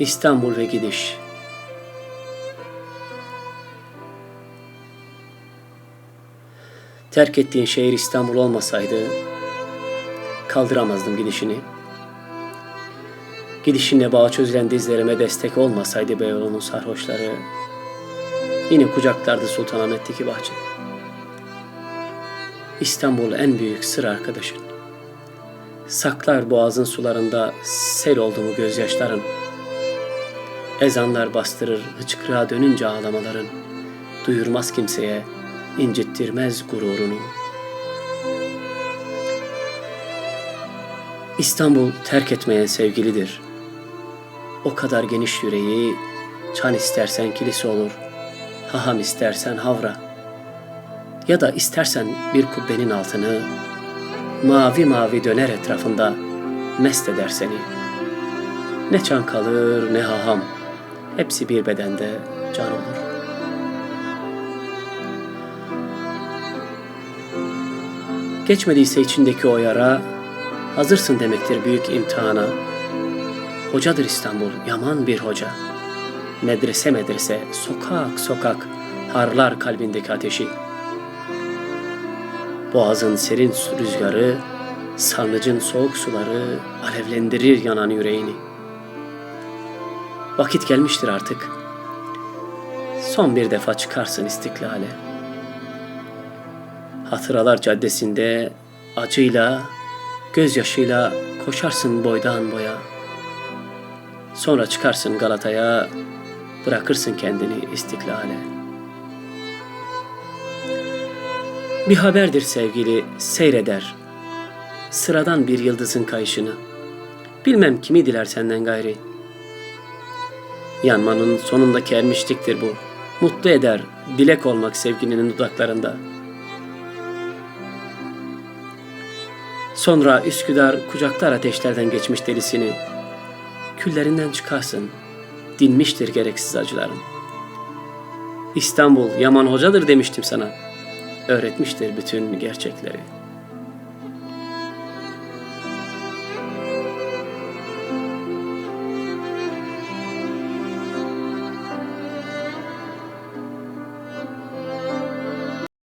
İstanbul ve gidiş. Terk ettiğin şehir İstanbul olmasaydı kaldıramazdım gidişini. Gidişinle bağa çözülen dizlerime destek olmasaydı Beyoğlu'nun sarhoşları yine kucaklardı Sultanahmet'teki bahçe. İstanbul en büyük sır arkadaşın. Saklar boğazın sularında sel oldu mu gözyaşların. Ezanlar bastırır hıçkırığa dönünce ağlamaların. Duyurmaz kimseye, incittirmez gururunu. İstanbul terk etmeyen sevgilidir. O kadar geniş yüreği, çan istersen kilise olur, haham istersen havra. Ya da istersen bir kubbenin altını, mavi mavi döner etrafında mest eder seni. Ne çan kalır ne haham, hepsi bir bedende can olur. Geçmediyse içindeki o yara, hazırsın demektir büyük imtihana. Hocadır İstanbul, yaman bir hoca. Medrese medrese, sokak sokak, harlar kalbindeki ateşi. Boğazın serin rüzgarı, sarnıcın soğuk suları alevlendirir yanan yüreğini. Vakit gelmiştir artık. Son bir defa çıkarsın istiklale. Hatıralar caddesinde acıyla, gözyaşıyla koşarsın boydan boya. Sonra çıkarsın Galata'ya, bırakırsın kendini istiklale. Bir haberdir sevgili seyreder. Sıradan bir yıldızın kayışını. Bilmem kimi diler senden gayri. Yanmanın sonundaki ermişliktir bu. Mutlu eder dilek olmak sevgilinin dudaklarında. Sonra Üsküdar kucaklar ateşlerden geçmiş delisini. Küllerinden çıkarsın. Dinmiştir gereksiz acıların. İstanbul Yaman Hocadır demiştim sana. Öğretmiştir bütün gerçekleri.''